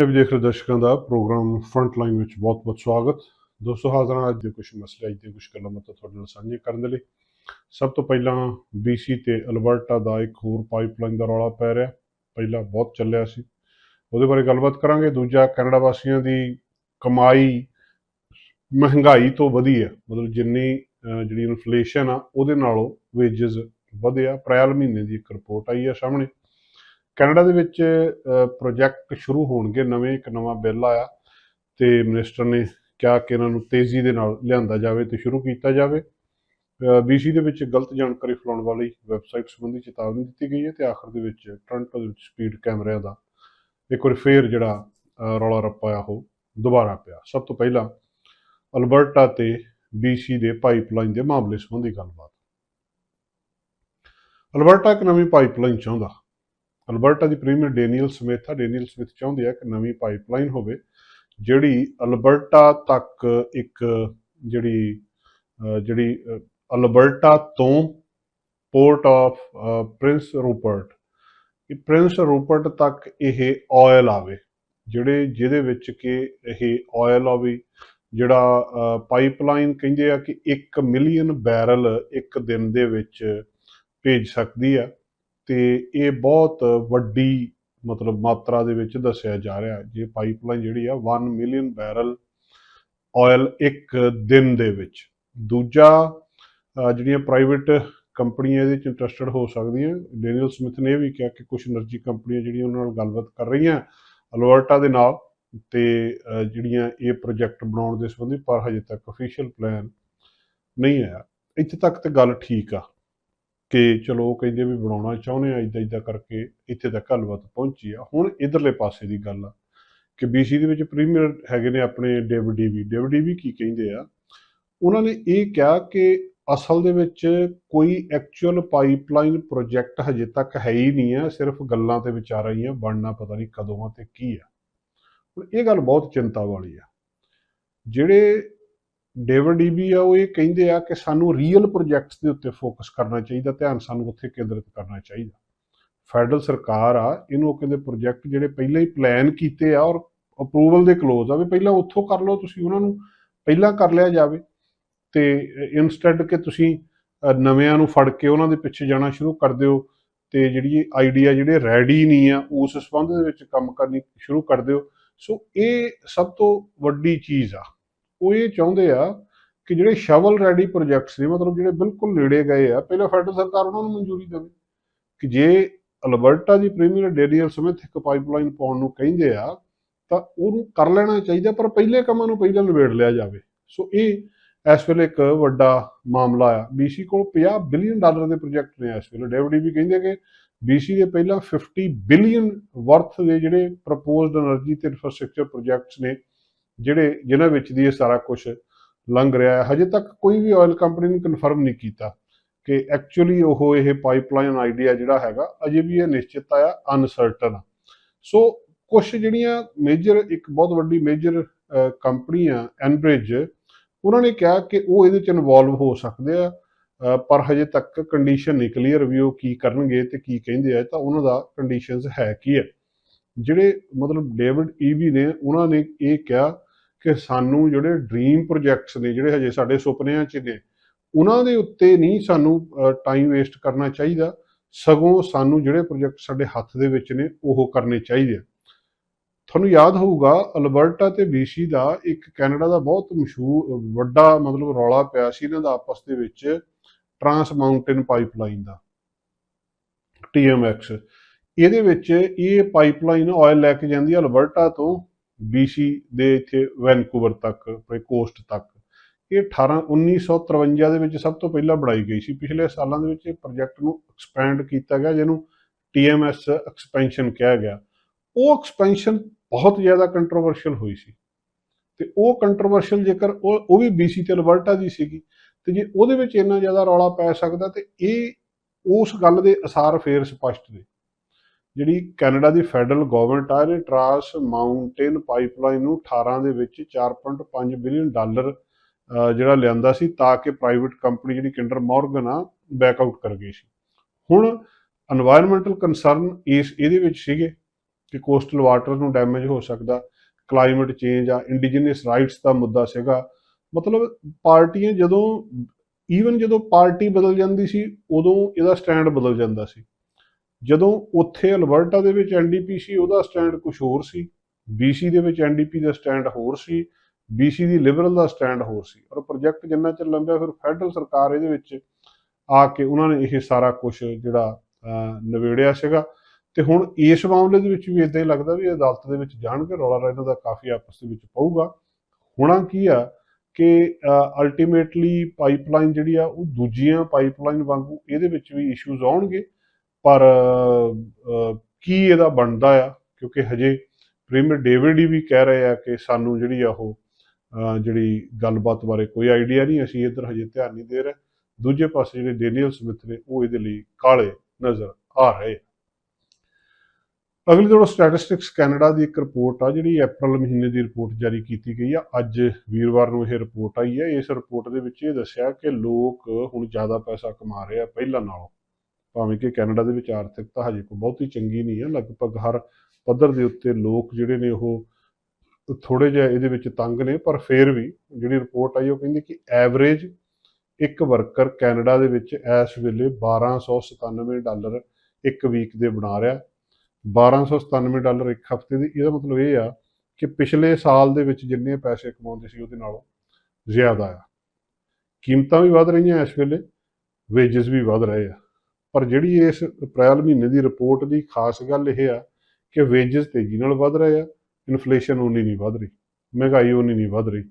ਇਹ ਦੇਖ ਰਹੇ ਦਰਸ਼ਕਾਂ ਦਾ ਪ੍ਰੋਗਰਾਮ ਫਰੰਟ ਲਾਈਨ ਵਿੱਚ ਬਹੁਤ-ਬਹੁਤ ਸਵਾਗਤ। ਦੋਸਤੋ, ਹਾਜ਼ਰ ਅੱਜ ਦੇ ਕੁਝ ਮਸਲੇ, ਅੱਜ ਦੇ ਕੁਝ ਗੱਲਾਂ ਮੈਂ ਤੁਹਾਡੇ ਨਾਲ ਸਾਂਝੇ ਕਰਨ ਦੇ ਲਈ। ਸਭ ਤੋਂ ਪਹਿਲਾਂ BC ਤੇ ਅਲਬਰਟਾ ਦਾ ਇੱਕ ਹੋਰ ਪਾਈਪਲਾਈਨ ਦਾ ਰੌਲਾ ਪੈ ਰਿਹਾ। ਪਹਿਲਾਂ ਬਹੁਤ ਚੱਲਿਆ ਸੀ। ਉਹਦੇ ਬਾਰੇ ਗੱਲਬਾਤ ਕਰਾਂਗੇ। ਦੂਜਾ, ਕੈਨੇਡਾ ਵਾਸੀਆਂ ਦੀ ਕਮਾਈ ਮਹਿੰਗਾਈ ਤੋਂ ਵਧੀ ਹੈ। ਮਤਲਬ ਜਿੰਨੀ ਜਿਹੜੀ ਇਨਫਲੇਸ਼ਨ ਆ, ਉਹਦੇ ਨਾਲੋਂ ਵੇਜਸ ਵਧਿਆ ਅਪ੍ਰੈਲ ਮਹੀਨੇ ਦੀ ਇੱਕ ਰਿਪੋਰਟ ਆਈ ਹੈ ਸਾਹਮਣੇ। ਕੈਨੇਡਾ ਦੇ ਵਿੱਚ ਪ੍ਰੋਜੈਕਟ ਸ਼ੁਰੂ ਹੋਣਗੇ, ਨਵੇਂ ਇੱਕ ਨਵਾਂ ਬਿੱਲ ਆਇਆ ਤੇ ਮਿਨਿਸਟਰ ਨੇ ਕਿਹਾ ਕਿ ਇਹਨਾਂ ਨੂੰ ਤੇਜ਼ੀ ਦੇ ਨਾਲ ਲਿਆਂਦਾ ਜਾਵੇ ਤੇ ਸ਼ੁਰੂ ਕੀਤਾ ਜਾਵੇ। ਬੀਸੀ ਦੇ ਵਿੱਚ ਗਲਤ ਜਾਣਕਾਰੀ ਫੈਲਾਉਣ ਵਾਲੀ ਵੈਬਸਾਈਟ ਸੰਬੰਧੀ ਚੇਤਾਵਨੀ ਦਿੱਤੀ ਗਈ ਹੈ ਤੇ ਆਖਰ ਦੇ ਵਿੱਚ ਟੋਰਾਂਟੋ ਦੇ ਵਿੱਚ ਸਪੀਡ ਕੈਮਰਿਆਂ ਦਾ ਇੱਕ ਵਾਰ ਫੇਰ ਜਿਹੜਾ ਰੌਲਾ ਰੱਪਾ ਆ, ਉਹ ਦੁਬਾਰਾ ਪਿਆ। ਸਭ ਤੋਂ ਪਹਿਲਾਂ ਅਲਬਰਟਾ ਤੇ ਬੀਸੀ ਦੇ ਪਾਈਪਲਾਈਨ ਦੇ ਮਾਮਲੇ ਸੰਬੰਧੀ ਗੱਲਬਾਤ। ਅਲਬਰਟਾ ਇੱਕ ਨਵੀਂ ਪਾਈਪਲਾਈਨ ਚਾਹੁੰਦਾ। ਅਲਬਰਟਾ ਦੀ ਪ੍ਰੀਮੀਅਰ ਡੇਨੀਅਲ ਸਮਿਥ ਆ ਡੇਨੀਅਲ ਸਮਿਥ ਚਾਹੁੰਦੇ ਆ ਕਿ ਨਵੀਂ ਪਾਈਪਲਾਈਨ ਹੋਵੇ, ਜਿਹੜੀ ਅਲਬਰਟਾ ਤੱਕ ਇੱਕ ਜਿਹੜੀ ਜਿਹੜੀ ਅਲਬਰਟਾ ਤੋਂ ਪੋਰਟ ਆਫ ਪ੍ਰਿੰਸ ਰੂਪਰਟ ਇਹ ਪ੍ਰਿੰਸ ਰੂਪਰਟ ਤੱਕ ਇਹ ਆਇਲ ਆਵੇ, ਜਿਹੜੇ, ਜਿਹਦੇ ਵਿੱਚ ਕਿ ਇਹ ਆਇਲ ਆਵੇ ਜਿਹੜਾ ਪਾਈਪਲਾਈਨ ਕਹਿੰਦੇ ਆ ਕਿ 1 ਮਿਲੀਅਨ ਬੈਰਲ ਇੱਕ ਦਿਨ ਦੇ ਵਿੱਚ ਭੇਜ ਸਕਦੀ ਆ। ਤੇ ਇਹ ਬਹੁਤ ਵੱਡੀ ਮਤਲਬ ਮਾਤਰਾ ਦੇ ਵਿੱਚ ਦੱਸਿਆ ਜਾ ਰਿਹਾ ਜੇ ਪਾਈਪਲਾਈਨ ਜਿਹੜੀ ਆ 1 ਮਿਲੀਅਨ ਬੈਰਲ ਆਇਲ ਇੱਕ ਦਿਨ ਦੇ ਵਿੱਚ। ਦੂਜਾ ਜਿਹੜੀਆਂ ਪ੍ਰਾਈਵੇਟ ਕੰਪਨੀਆਂ ਇਹਦੇ ਵਿੱਚ ਇੰਟਰਸਟਡ ਹੋ ਸਕਦੀਆਂ। ਡੈਨੀਅਲ ਸਮਿਥ ਨੇ ਵੀ ਕਿਹਾ ਕਿ ਕੁਝ એનર્ਜੀ ਕੰਪਨੀਆਂ ਜਿਹੜੀਆਂ ਉਹਨਾਂ ਨਾਲ ਗੱਲਬਾਤ ਕਰ ਰਹੀਆਂ ਅਲਵਰਟਾ ਦੇ ਨਾਲ ਤੇ ਜਿਹੜੀਆਂ ਇਹ ਪ੍ਰੋਜੈਕਟ ਬਣਾਉਣ ਦੇ ਸੰਬੰਧੀ ਪਰ ਹਜੇ ਤੱਕ ਅਫੀਸ਼ੀਅਲ ਪਲਾਨ ਨਹੀਂ ਆਇਆ। ਇੱਥੇ ਤੱਕ ਤੇ ਗੱਲ ਠੀਕ ਆ। ਕਿ ਚਲੋ ਉਹ ਕਹਿੰਦੇ ਵੀ ਬਣਾਉਣਾ ਚਾਹੁੰਦੇ ਆ ਇਦਾਂ ਇਦਾਂ ਕਰਕੇ ਇੱਥੇ ਤੱਕ ਗੱਲਬਾਤ ਪਹੁੰਚੀ ਆ। ਹੁਣ ਇਧਰਲੇ ਪਾਸੇ ਦੀ ਗੱਲ ਆ ਕਿ BC ਦੇ ਵਿੱਚ ਪ੍ਰੀਮੀਅਰ ਹੈਗੇ ਨੇ ਆਪਣੇ ਡੇਵਿਡ ਡੀਵੀ ਡੇਵਿਡ ਡੀਵੀ ਕੀ ਕਹਿੰਦੇ ਆ? ਉਹਨਾਂ ਨੇ ਇਹ ਕਿਹਾ ਕਿ ਅਸਲ ਦੇ ਵਿੱਚ ਕੋਈ ਐਕਚੁਅਲ ਪਾਈਪਲਾਈਨ ਪ੍ਰੋਜੈਕਟ ਹਜੇ ਤੱਕ ਹੈ ਹੀ ਨਹੀਂ ਆ, ਸਿਰਫ ਗੱਲਾਂ ਤੇ ਵਿਚਾਰਾਂ ਹੀ ਆ, ਬਣਨਾ ਪਤਾ ਨਹੀਂ ਕਦੋਂ ਆ ਤੇ ਕੀ ਆ। ਹੁਣ ਇਹ ਗੱਲ ਬਹੁਤ ਚਿੰਤਾ ਵਾਲੀ ਆ। ਜਿਹੜੇ ਡੇਵਿਡ ਡੀਬੀ ਆ, ਉਹ ਇਹ ਕਹਿੰਦੇ ਆ ਕਿ ਸਾਨੂੰ ਰੀਅਲ ਪ੍ਰੋਜੈਕਟਸ ਦੇ ਉੱਤੇ ਫੋਕਸ ਕਰਨਾ ਚਾਹੀਦਾ, ਧਿਆਨ ਸਾਨੂੰ ਉੱਥੇ ਕੇਂਦਰਿਤ ਕਰਨਾ ਚਾਹੀਦਾ। ਫੈਡਰਲ ਸਰਕਾਰ ਆ, ਇਹਨੂੰ ਕਹਿੰਦੇ ਪ੍ਰੋਜੈਕਟ ਜਿਹੜੇ ਪਹਿਲਾਂ ਹੀ ਪਲਾਨ ਕੀਤੇ ਆ ਔਰ ਅਪਰੂਵਲ ਦੇ ਕਲੋਜ਼ ਆ, ਵੀ ਪਹਿਲਾਂ ਉੱਥੋਂ ਕਰ ਲਓ ਤੁਸੀਂ ਉਹਨਾਂ ਨੂੰ, ਪਹਿਲਾਂ ਕਰ ਲਿਆ ਜਾਵੇ। ਤੇ ਇਨਸਟੈਡ ਕਿ ਤੁਸੀਂ ਨਵਿਆਂ ਨੂੰ ਫੜ ਕੇ ਉਹਨਾਂ ਦੇ ਪਿੱਛੇ ਜਾਣਾ ਸ਼ੁਰੂ ਕਰ ਦਿਓ ਤੇ ਜਿਹੜੀ ਆਈਡੀਆ ਜਿਹੜੇ ਰੈਡੀ ਨਹੀਂ ਆ, ਉਸ ਸੰਬੰਧ ਦੇ ਵਿੱਚ ਕੰਮ ਕਰਨੀ ਸ਼ੁਰੂ ਕਰ ਦਿਓ। ਸੋ ਇਹ ਸਭ ਤੋਂ ਵੱਡੀ ਚੀਜ਼ ਆ। ਉਹ ਇਹ ਚਾਹੁੰਦੇ ਆ ਕਿ ਜਿਹੜੇ ਸ਼ਵਲ ਰੈਡੀ ਪ੍ਰੋਜੈਕਟਸ ਨੇ, ਮਤਲਬ ਜਿਹੜੇ ਬਿਲਕੁਲ ਨੇੜੇ ਗਏ ਆ, ਪਹਿਲਾਂ ਫੈਡਰਲ ਸਰਕਾਰ ਉਹਨਾਂ ਨੂੰ ਮਨਜ਼ੂਰੀ ਦੇਵੇ। ਕਿ ਜੇ ਅਲਬਰਟਾ ਦੀ ਪ੍ਰੀਮੀਅਰ ਡੇਨੀਅਲ ਸਮਿਥ ਇੱਕ ਪਾਈਪਲਾਈਨ ਪਾਉਣ ਨੂੰ ਕਹਿੰਦੇ ਆ, ਤਾਂ ਉਹਨੂੰ ਕਰ ਲੈਣਾ ਚਾਹੀਦਾ, ਪਰ ਪਹਿਲੇ ਕੰਮਾਂ ਨੂੰ ਪਹਿਲਾਂ ਨਿਬੇੜ ਲਿਆ ਜਾਵੇ। ਸੋ ਇਹ ਇਸ ਵੇਲੇ ਇੱਕ ਵੱਡਾ ਮਾਮਲਾ ਆ। BC ਕੋਲ 50 ਬਿਲੀਅਨ ਡਾਲਰ ਦੇ ਪ੍ਰੋਜੈਕਟ ਨੇ ਇਸ ਵੇਲੇ। ਡਬਲਯੂ ਵੀ ਕਹਿੰਦੇ ਕਿ BC ਦੇ ਪਹਿਲਾਂ 50 ਬਿਲੀਅਨ ਵਰਥ ਦੇ ਜਿਹੜੇ ਪ੍ਰਪੋਜ਼ਡ એનર્ਜੀ ਤੇ ਇਨਫਰਾਸਟ੍ਰਕਚਰ ਪ੍ਰੋਜੈਕਟਸ ਨੇ ਜਿਹੜੇ ਜਿਨ੍ਹਾਂ ਵਿੱਚ ਦੀ ਇਹ ਸਾਰਾ ਕੁਝ ਲੰਘ ਰਿਹਾ ਹੈ। ਹਜੇ ਤੱਕ ਕੋਈ ਵੀ ਆਇਲ ਕੰਪਨੀ ਨੇ ਕਨਫਰਮ ਨਹੀਂ ਕੀਤਾ ਕਿ ਐਕਚੁਅਲੀ ਉਹ ਇਹ ਪਾਈਪਲਾਈਨ ਆਈਡੀਆ ਜਿਹੜਾ ਹੈਗਾ, ਅਜੇ ਵੀ ਇਹ ਨਿਸ਼ਚਿਤ ਆ। ਅਨਸਰਟਨ ਸੋ ਕੁਝ ਜਿਹੜੀਆਂ ਮੇਜਰ ਇੱਕ ਬਹੁਤ ਵੱਡੀ ਮੇਜਰ ਕੰਪਨੀ ਆ ਐਨਬ੍ਰਿਜ ਉਹਨਾਂ ਨੇ ਕਿਹਾ ਕਿ ਉਹ ਇਹਦੇ ਚ ਇਨਵੋਲਵ ਹੋ ਸਕਦੇ ਆ। ਪਰ ਹਜੇ ਤੱਕ ਕੰਡੀਸ਼ਨ ਨਹੀਂ ਕਲੀਅਰ ਵੀ ਉਹ ਕੀ ਕਰਨਗੇ ਤੇ ਕੀ ਕਹਿੰਦੇ ਆ, ਤਾਂ ਉਹਨਾਂ ਦਾ ਕੰਡੀਸ਼ਨਸ ਹੈ ਕੀ ਹੈ। ਜਿਹੜੇ ਮਤਲਬ ਡੇਵਿਡ ਈਵੀ ਨੇ, ਉਹਨਾਂ ਨੇ ਇਹ ਕਿਹਾ ਕਿ ਸਾਨੂੰ ਜਿਹੜੇ ਡ੍ਰੀਮ ਪ੍ਰੋਜੈਕਟਸ ਨੇ, ਜਿਹੜੇ ਹਜੇ ਸਾਡੇ ਸੁਪਨਿਆਂ 'ਚ ਨੇ, ਉਹਨਾਂ ਦੇ ਉੱਤੇ ਨਹੀਂ ਸਾਨੂੰ ਟਾਈਮ ਵੇਸਟ ਕਰਨਾ ਚਾਹੀਦਾ। ਸਗੋਂ ਸਾਨੂੰ ਜਿਹੜੇ ਪ੍ਰੋਜੈਕਟ ਸਾਡੇ ਹੱਥ ਦੇ ਵਿੱਚ ਨੇ, ਉਹ ਕਰਨੇ ਚਾਹੀਦੇ ਆ। ਤੁਹਾਨੂੰ ਯਾਦ ਹੋਊਗਾ, ਅਲਬਰਟਾ ਤੇ BC ਦਾ ਇੱਕ ਕੈਨੇਡਾ ਦਾ ਬਹੁਤ ਮਸ਼ਹੂਰ, ਵੱਡਾ ਮਤਲਬ ਰੌਲਾ ਪਿਆ ਸੀ ਇਹਨਾਂ ਦਾ ਆਪਸ ਦੇ ਵਿੱਚ, ਟਰਾਂਸ ਮਾਊਂਟੇਨ ਪਾਈਪਲਾਈਨ ਦਾ TMX ਇਹਦੇ ਵਿੱਚ ਇਹ ਪਾਈਪਲਾਈਨ ਆਇਲ ਲੈ ਕੇ ਜਾਂਦੀ ਹੈ ਅਲਬਰਟਾ ਤੋਂ। BC ਦੇ ਇੱਥੇ ਵੈਨਕੂਵਰ ਤੱਕ, ਆਪਣੇ ਕੋਸਟ ਤੱਕ। ਇਹ 18 1953 ਦੇ ਵਿੱਚ ਸਭ ਤੋਂ ਪਹਿਲਾਂ ਬਣਾਈ ਗਈ ਸੀ। ਪਿਛਲੇ ਸਾਲਾਂ ਦੇ ਵਿੱਚ ਇਹ ਪ੍ਰੋਜੈਕਟ ਨੂੰ ਐਕਸਪੈਂਡ ਕੀਤਾ ਗਿਆ, ਜਿਹਨੂੰ TMS ਐਕਸਪੈਂਸ਼ਨ ਕਿਹਾ ਗਿਆ। ਉਹ ਐਕਸਪੈਂਸ਼ਨ ਬਹੁਤ ਜ਼ਿਆਦਾ ਕੰਟਰੋਵਰਸ਼ੀਅਲ ਹੋਈ ਸੀ। ਤੇ ਉਹ ਕੰਟਰੋਵਰਸ਼ੀਅਲ ਜੇਕਰ ਉਹ ਉਹ ਵੀ BC ਤੇ ਅਲਬਰਟਾ ਦੀ ਸੀਗੀ। ਤੇ ਜੇ ਉਹਦੇ ਵਿੱਚ ਇੰਨਾ ਜ਼ਿਆਦਾ ਰੌਲਾ ਪੈ ਸਕਦਾ, ਤੇ ਇਹ, ਉਸ ਗੱਲ ਦੇ ਅਸਾਰ ਫੇਰ ਸਪਸ਼ਟ ਨੇ। ਜਿਹੜੀ ਕੈਨੇਡਾ ਦੀ ਫੈਡਰਲ ਗਵਰਨਮੈਂਟ ਆ, ਇਹਨੇ ਟਰਾਂਸ ਮਾਊਂਟੇਨ ਪਾਈਪਲਾਈਨ ਨੂੰ 18 ਦੇ ਵਿੱਚ 4.5 ਬਿਲੀਅਨ ਡਾਲਰ ਜਿਹੜਾ ਲਿਆਂਦਾ ਸੀ ਤਾਂ ਕਿ ਪ੍ਰਾਈਵੇਟ ਕੰਪਨੀ ਜਿਹੜੀ ਕਿੰਡਰ ਮੋਰਗਨ ਆ, ਬੈਕ ਆਊਟ ਕਰ ਗਈ ਸੀ। ਹੁਣ এনवायरमेंटल ਕੰਸਰਨ ਇਸ, ਇਹਦੇ ਵਿੱਚ ਸੀਗੇ ਕਿ ਕੋਸਟਲ ਵਾਟਰ ਨੂੰ ਡੈਮੇਜ ਹੋ ਸਕਦਾ ਕਲਾਈਮੇਟ ਚੇਂਜ ਆ ਇੰਡੀਜੀਨਸ ਰਾਈਟਸ ਦਾ ਮੁੱਦਾ ਸੀਗਾ। ਮਤਲਬ ਪਾਰਟੀਆਂ ਜਦੋਂ ਈਵਨ ਜਦੋਂ ਪਾਰਟੀ ਬਦਲ ਜਾਂਦੀ ਸੀ, ਉਦੋਂ ਇਹਦਾ ਸਟੈਂਡ ਬਦਲ ਜਾਂਦਾ ਸੀ। ਜਦੋਂ ਉੱਥੇ ਅਲਬਰਟਾ ਦੇ ਵਿੱਚ ਐਨਡੀਪੀ ਸੀ ਉਹਦਾ ਸਟੈਂਡ ਕੁਝ ਹੋਰ ਸੀ ਬੀਸੀ ਦੇ ਵਿੱਚ ਐਨਡੀਪੀ ਦਾ ਸਟੈਂਡ ਹੋਰ ਸੀ ਬੀਸੀ ਦੀ ਲਿਬਰਲ ਦਾ ਸਟੈਂਡ ਹੋਰ ਸੀ। ਔਰ ਪ੍ਰੋਜੈਕਟ ਜਿੰਨਾ ਚਿਰ ਲੰਬਿਆ ਫਿਰ ਫੈਡਰਲ ਸਰਕਾਰ ਇਹਦੇ ਵਿੱਚ ਆ ਕੇ ਉਹਨਾਂ ਨੇ ਇਹ ਸਾਰਾ ਕੁਝ ਜਿਹੜਾ ਅਹ, ਨਿਬੇੜਿਆ ਸੀਗਾ। ਤੇ ਹੁਣ ਇਸ ਮਾਮਲੇ ਦੇ ਵਿੱਚ ਵੀ ਇਦਾਂ ਹੀ ਲੱਗਦਾ ਵੀ ਅਦਾਲਤ ਦੇ ਵਿੱਚ ਜਾਣਗੇ ਰੌਲਾ ਇਹਨਾਂ ਦਾ ਕਾਫੀ ਆਪਸ ਦੇ ਵਿੱਚ ਪਊਗਾ। ਹੋਣਾ ਕੀ ਆ ਕਿ ਅਲਟੀਮੇਟਲੀ ਪਾਈਪਲਾਈਨ ਜਿਹੜੀ ਆ ਉਹ ਦੂਜੀਆਂ ਪਾਈਪਲਾਈਨ ਵਾਂਗੂ ਇਹਦੇ ਵਿੱਚ ਵੀ ਇਸ਼ੂਜ਼ ਆਉਣਗੇ। ਪਰ ਕੀ ਇਹਦਾ ਬਣਦਾ ਆ? ਕਿਉਂਕਿ ਹਜੇ ਪ੍ਰੀਮੀਅਰ ਡੇਵਿਡ ਹੀ ਵੀ ਕਹਿ ਰਹੇ ਆ ਕਿ ਸਾਨੂੰ ਜਿਹੜੀ ਆ ਉਹ ਜਿਹੜੀ ਗੱਲਬਾਤ ਬਾਰੇ ਕੋਈ ਆਈਡੀਆ ਨਹੀਂ, ਅਸੀਂ ਇੱਧਰ ਹਜੇ ਧਿਆਨ ਨਹੀਂ ਦੇ ਰਹੇ। ਦੂਜੇ ਪਾਸੇ ਜਿਹੜੇ ਡੇਨੀਅਲ ਸਮਿਥ ਨੇ, ਉਹ ਇਹਦੇ ਲਈ ਕਾਲੇ ਨਜ਼ਰ ਆ ਰਹੇ ਅਗਲੀ ਜਿਹੜਾ ਸਟੈਟਿਸਟਿਕਸ ਕੈਨੇਡਾ ਦੀ ਇੱਕ ਰਿਪੋਰਟ ਆ, ਜਿਹੜੀ April ਮਹੀਨੇ ਦੀ ਰਿਪੋਰਟ ਜਾਰੀ ਕੀਤੀ ਗਈ ਆ। ਅੱਜ ਵੀਰਵਾਰ ਨੂੰ ਇਹ ਰਿਪੋਰਟ ਆਈ ਹੈ। ਇਸ ਰਿਪੋਰਟ ਦੇ ਵਿੱਚ ਇਹ ਦੱਸਿਆ ਕਿ ਲੋਕ ਹੁਣ ਜ਼ਿਆਦਾ ਪੈਸਾ ਕਮਾ ਰਹੇ ਆ, ਪਹਿਲਾਂ ਨਾਲੋਂ। ਭਾਵੇਂ ਕਿ ਕੈਨੇਡਾ ਦੇ ਵਿੱਚ ਆਰਥਿਕਤਾ ਹਜੇ ਕੋਈ ਬਹੁਤੀ ਚੰਗੀ ਨਹੀਂ ਹੈ, ਲਗਭਗ ਹਰ ਪੱਧਰ ਦੇ ਉੱਤੇ ਲੋਕ ਜਿਹੜੇ ਨੇ ਉਹ ਥੋੜੇ ਜਿਹਾ ਇਹਦੇ ਵਿੱਚ ਤੰਗ ਨੇ, ਪਰ ਫਿਰ ਵੀ ਜਿਹੜੀ ਰਿਪੋਰਟ ਆਈ ਉਹ ਕਹਿੰਦੀ ਕਿ ਐਵਰੇਜ ਇੱਕ ਵਰਕਰ ਕੈਨੇਡਾ ਦੇ ਵਿੱਚ ਇਸ ਵੇਲੇ 1297 ਡਾਲਰ ਇੱਕ ਵੀਕ ਦੇ ਬਣਾ ਰਿਹਾ। 1297 ਡਾਲਰ ਇੱਕ ਹਫ਼ਤੇ ਦੀ, ਇਹਦਾ ਮਤਲਬ ਇਹ ਆ ਕਿ ਪਿਛਲੇ ਸਾਲ ਦੇ ਵਿੱਚ ਜਿੰਨੇ ਪੈਸੇ ਕਮਾਉਂਦੇ ਸੀ ਉਹਦੇ ਨਾਲੋਂ ਜ਼ਿਆਦਾ ਆ। ਕੀਮਤਾਂ ਵੀ ਵਧ ਰਹੀਆਂ ਇਸ ਵੇਲੇ ਵੇਜਸ ਵੀ ਵਧ ਰਹੇ ਆ। ਪਰ ਜਿਹੜੀ ਇਸ ਅਪ੍ਰੈਲ ਮਹੀਨੇ ਦੀ ਰਿਪੋਰਟ ਦੀ ਖਾਸ ਗੱਲ ਇਹ ਆ ਕਿ ਵੇਜਸ ਤੇਜ਼ੀ ਨਾਲ ਵਧ ਰਹੇ ਆ ਇਨਫਲੇਸ਼ਨ ਉਨੀ ਨਹੀਂ ਵਧ ਰਹੀ, ਮਹਿੰਗਾਈ ਉਨੀ ਨਹੀਂ ਵਧ ਰਹੀ।